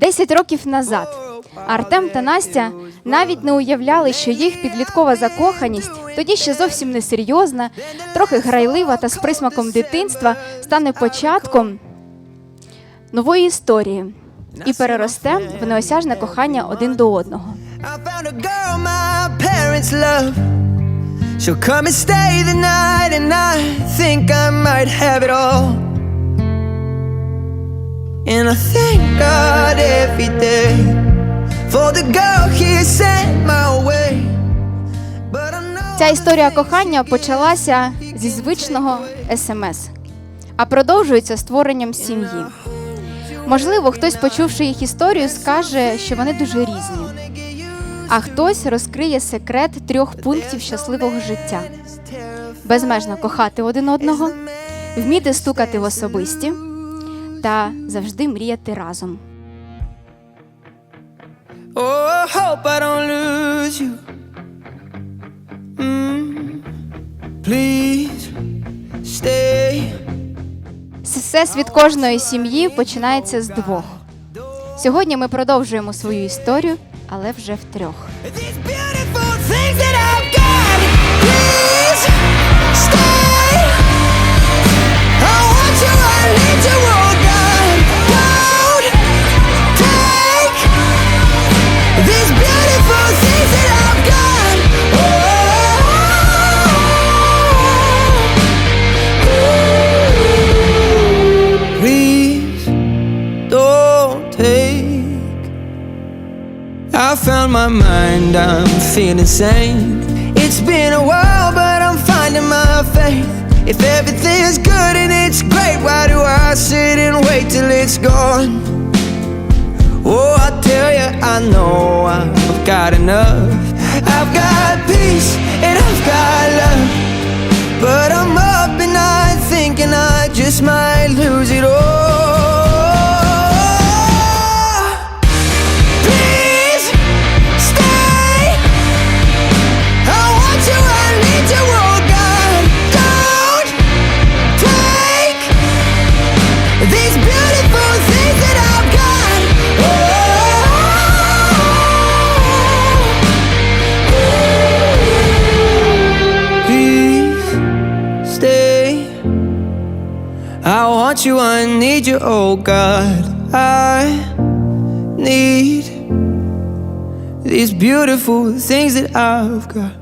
Десять років назад Артем та Настя навіть не уявляли, що їх підліткова закоханість, тоді ще зовсім несерйозна, трохи грайлива та з присмаком дитинства, стане початком нової історії і переросте в неосяжне кохання один до одного. I. She'll come and stay the night, and I think I might have it all. And I thank God every day for the girl He sent my way. But I know Ця історія кохання почалася зі звичного смс, а продовжується створенням сім'ї. Можливо, хтось, почувши їх історію, скаже, що вони дуже різні. А хтось розкриє секрет трьох пунктів щасливого життя: безмежно кохати один одного, вміти стукати в особисті та завжди мріяти разом. Oh, I hope I don't lose you. Mm. Please stay. Всесвіт кожної сім'ї починається з двох. Сьогодні ми продовжуємо свою історію, але вже втрьох. These beautiful things that I've found my mind, I'm feeling sane. It's been a while, but I'm finding my faith. If everything's good and it's great, why do I sit and wait till it's gone? Oh, I tell you, I know I've got enough. I've got peace and I've got love. But I'm up and night thinking I just might lose it all. I want you, I need you, oh God. I need these beautiful things that I've got.